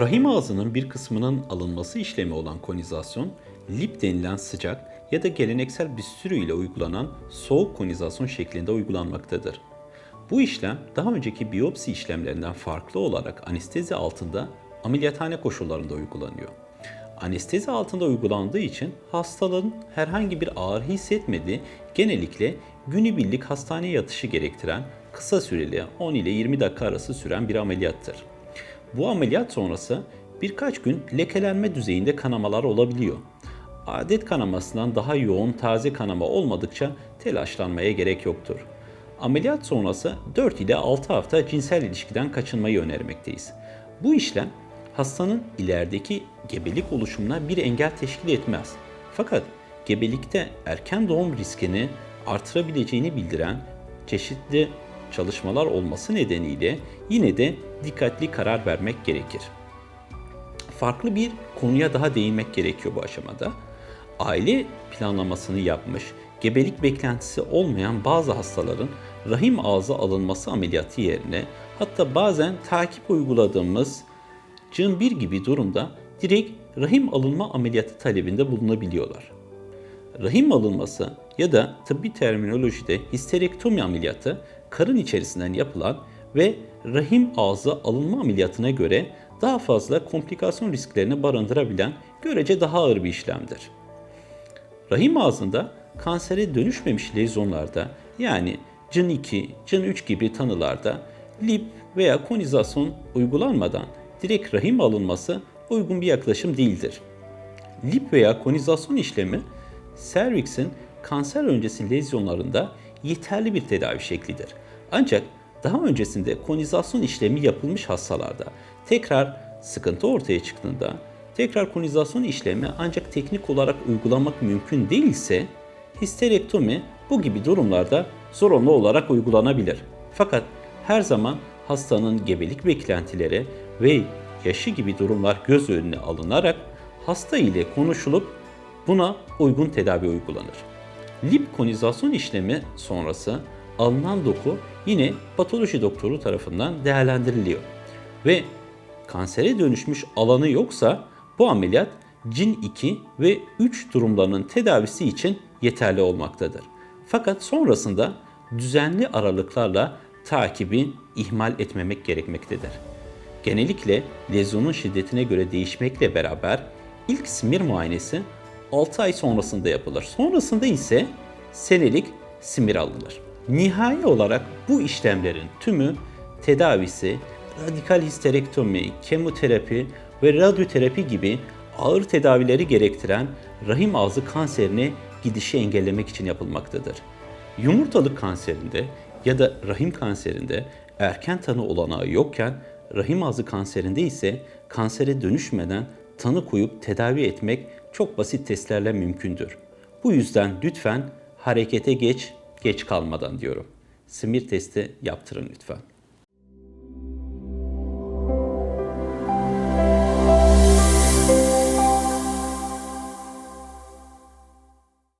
Rahim ağzının bir kısmının alınması işlemi olan konizasyon, lip denilen sıcak ya da geleneksel bir sürü ile uygulanan soğuk konizasyon şeklinde uygulanmaktadır. Bu işlem daha önceki biyopsi işlemlerinden farklı olarak anestezi altında ameliyathane koşullarında uygulanıyor. Anestezi altında uygulandığı için hastaların herhangi bir ağrı hissetmediği genellikle günübirlik hastaneye yatışı gerektiren kısa süreli 10 ile 20 dakika arası süren bir ameliyattır. Bu ameliyat sonrası birkaç gün lekelenme düzeyinde kanamalar olabiliyor. Adet kanamasından daha yoğun taze kanama olmadıkça telaşlanmaya gerek yoktur. Ameliyat sonrası 4 ile 6 hafta cinsel ilişkiden kaçınmayı önermekteyiz. Bu işlem hastanın ilerideki gebelik oluşumuna bir engel teşkil etmez. Fakat gebelikte erken doğum riskini artırabileceğini bildiren çeşitli çalışmalar olması nedeniyle yine de dikkatli karar vermek gerekir. Farklı bir konuya daha değinmek gerekiyor bu aşamada. Aile planlamasını yapmış, gebelik beklentisi olmayan bazı hastaların rahim ağzı alınması ameliyatı yerine hatta bazen takip uyguladığımız cın bir gibi durumda direkt rahim alınma ameliyatı talebinde bulunabiliyorlar. Rahim alınması ya da tıbbi terminolojide histerektomi ameliyatı karın içerisinden yapılan ve rahim ağzı alınma ameliyatına göre daha fazla komplikasyon risklerini barındırabilen görece daha ağır bir işlemdir. Rahim ağzında kansere dönüşmemiş lezyonlarda yani CIN 2, CIN 3 gibi tanılarda lip veya konizasyon uygulanmadan direkt rahim alınması uygun bir yaklaşım değildir. Lip veya konizasyon işlemi serviksin kanser öncesi lezyonlarında yeterli bir tedavi şeklidir. Ancak daha öncesinde konizasyon işlemi yapılmış hastalarda tekrar sıkıntı ortaya çıktığında tekrar konizasyon işlemi ancak teknik olarak uygulamak mümkün değilse histerektomi bu gibi durumlarda zorunlu olarak uygulanabilir. Fakat her zaman hastanın gebelik beklentileri ve yaşı gibi durumlar göz önüne alınarak hasta ile konuşulup buna uygun tedavi uygulanır. Lip konizasyon işlemi sonrası alınan doku yine patoloji doktoru tarafından değerlendiriliyor. Ve kansere dönüşmüş alanı yoksa bu ameliyat CIN 2 ve 3 durumlarının tedavisi için yeterli olmaktadır. Fakat sonrasında düzenli aralıklarla takibi ihmal etmemek gerekmektedir. Genellikle lezyonun şiddetine göre değişmekle beraber ilk simir muayenesi 6 ay sonrasında yapılır. Sonrasında ise senelik simir alınır. Nihai olarak bu işlemlerin tümü tedavisi radikal histerektomi, kemoterapi ve radyoterapi gibi ağır tedavileri gerektiren rahim ağzı kanserine gidişi engellemek için yapılmaktadır. Yumurtalık kanserinde ya da rahim kanserinde erken tanı olanağı yokken rahim ağzı kanserinde ise kansere dönüşmeden tanı koyup tedavi etmek çok basit testlerle mümkündür. Bu yüzden lütfen harekete geç, geç kalmadan diyorum. Simir testi yaptırın lütfen.